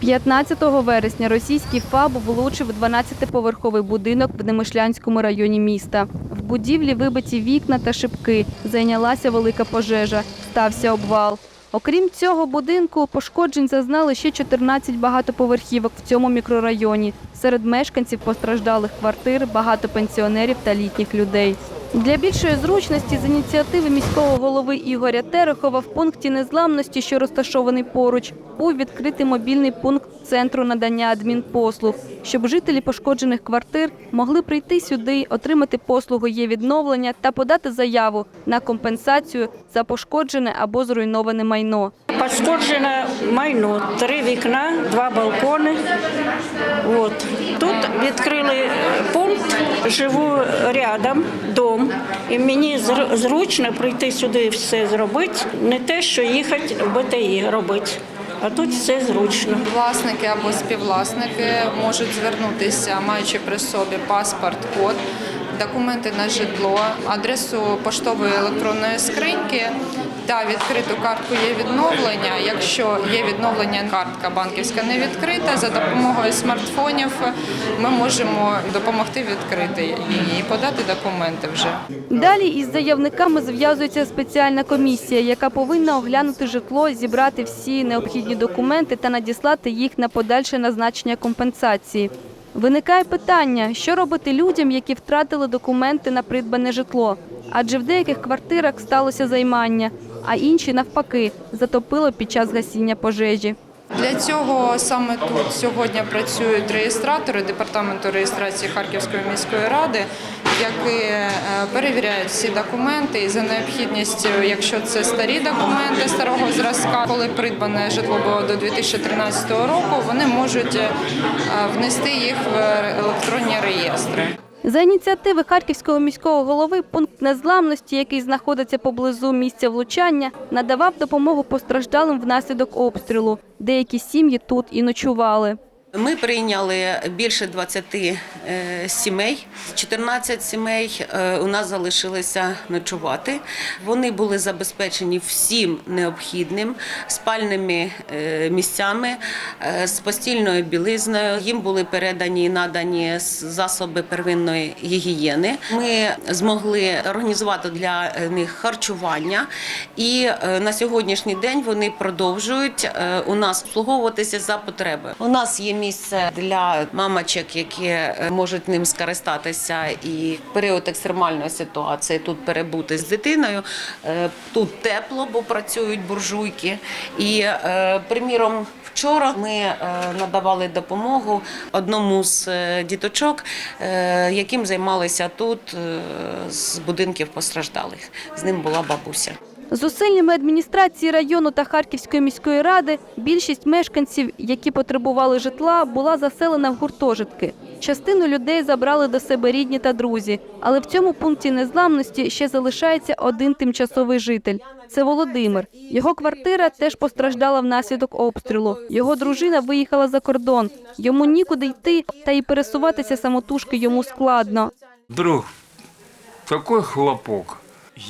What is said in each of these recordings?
15 вересня російський ФАБ влучив 12-поверховий будинок в Немишлянському районі міста. В будівлі вибиті вікна та шибки. Зайнялася велика пожежа. Стався обвал. Окрім цього будинку, пошкоджень зазнали ще 14 багатоповерхівок в цьому мікрорайоні. Серед мешканців постраждалих квартир багато пенсіонерів та літніх людей. Для більшої зручності з ініціативи міського голови Ігоря Терехова в пункті незламності, що розташований поруч, був відкритий мобільний пункт центру надання адмінпослуг, щоб жителі пошкоджених квартир могли прийти сюди, отримати послугу є відновлення та подати заяву на компенсацію за пошкоджене або зруйноване майно. Пошкоджене майно, три вікна, два балкони. От. Тут відкрили живу рядом, дом, і мені зручно прийти сюди і все зробити, не те, що їхати в БТІ робити. А тут все зручно. Власники або співвласники можуть звернутися, маючи при собі паспорт, код, документи на житло, адресу поштової електронної скриньки та відкриту картку є відновлення. Якщо є відновлення, картка банківська не відкрита, за допомогою смартфонів ми можемо допомогти відкрити і подати документи вже. Далі із заявниками зв'язується спеціальна комісія, яка повинна оглянути житло, зібрати всі необхідні документи та надіслати їх на подальше назначення компенсації. Виникає питання, що робити людям, які втратили документи на придбане житло, адже в деяких квартирах сталося займання, а інші навпаки затопило під час гасіння пожежі. Для цього саме тут сьогодні працюють реєстратори департаменту реєстрації Харківської міської ради, які е, перевіряють всі документи і за необхідністю, якщо це старі документи старого зразка, коли придбане житло було до 2013 року, вони можуть е, внести їх в електронні реєстри. За ініціативи Харківського міського голови пункт незламності, який знаходиться поблизу місця влучання, надавав допомогу постраждалим внаслідок обстрілу. Деякі сім'ї тут і ночували. Ми прийняли більше 20 е, сімей. 14 сімей е, у нас залишилися ночувати. Вони були забезпечені всім необхідним спальними е, місцями з постільною білизною. Їм були передані і надані засоби первинної гігієни. Ми змогли організувати для них харчування, і на сьогоднішній день вони продовжують у нас обслуговуватися за потреби. У нас є місце для мамочок, які е, можуть ним скористатися і в період екстремальної ситуації тут перебути з дитиною. Е, Тут тепло, бо працюють буржуйки. І, е, приміром, вчора ми надавали допомогу одному з діточок, яким займалися тут з будинків постраждалих. З ним була бабуся. Зусиллями адміністрації району та Харківської міської ради більшість мешканців, які потребували житла, була заселена в гуртожитки. Частину людей забрали до себе рідні та друзі, але в цьому пункті незламності ще залишається один тимчасовий житель. Це Володимир. Його квартира теж постраждала внаслідок обстрілу. Його дружина виїхала за кордон. Йому нікуди йти, та й пересуватися самотужки йому складно. Друг, такой хлопок.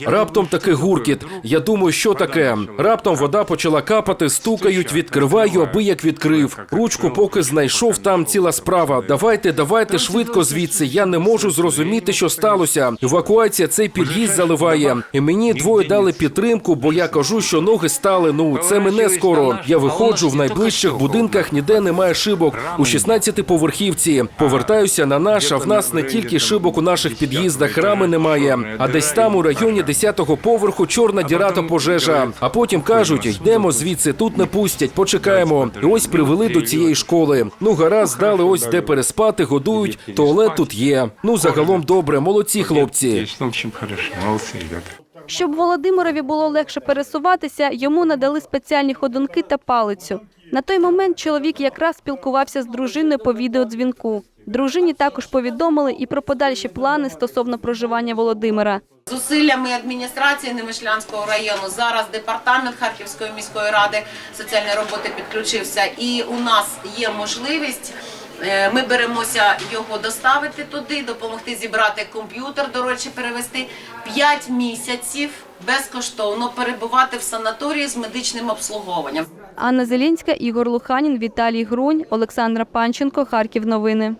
Раптом такий гуркіт. Я думаю, що таке. Раптом вода почала капати, стукають, відкриваю, аби як відкрив. Ручку поки знайшов, там ціла справа. Давайте, давайте швидко звідси. Я не можу зрозуміти, що сталося. Евакуація цей під'їзд заливає. І мені двоє дали підтримку, бо я кажу, що ноги стали. Ну це мене скоро. Я виходжу в найближчих будинках, ніде немає шибок. У 16-поверхівці. Повертаюся на наш, а в нас не тільки шибок у наших під'їздах, рами немає, а десь там у районі 10-го поверху чорна діра та пожежа. А потім кажуть, йдемо звідси, тут не пустять, почекаємо. І ось привели до цієї школи. Ну гаразд, дали ось де переспати, годують. Туалет тут є. Ну загалом добре, молодці хлопці. Есть, ну. Щоб Володимирові було легше пересуватися, йому надали спеціальні ходунки та палицю. На той момент чоловік якраз спілкувався з дружиною по відеодзвінку. Дружині також повідомили і про подальші плани стосовно проживання Володимира. Зусиллями адміністрації Немишлянського району зараз департамент Харківської міської ради соціальної роботи підключився, і у нас є можливість Ми беремося його доставити туди, допомогти зібрати комп'ютер, до речі, перевести 5 місяців безкоштовно перебувати в санаторії з медичним обслуговуванням. Анна Зелінська, Ігор Луханін, Віталій Грунь, Олександра Панченко, Харків. Новини.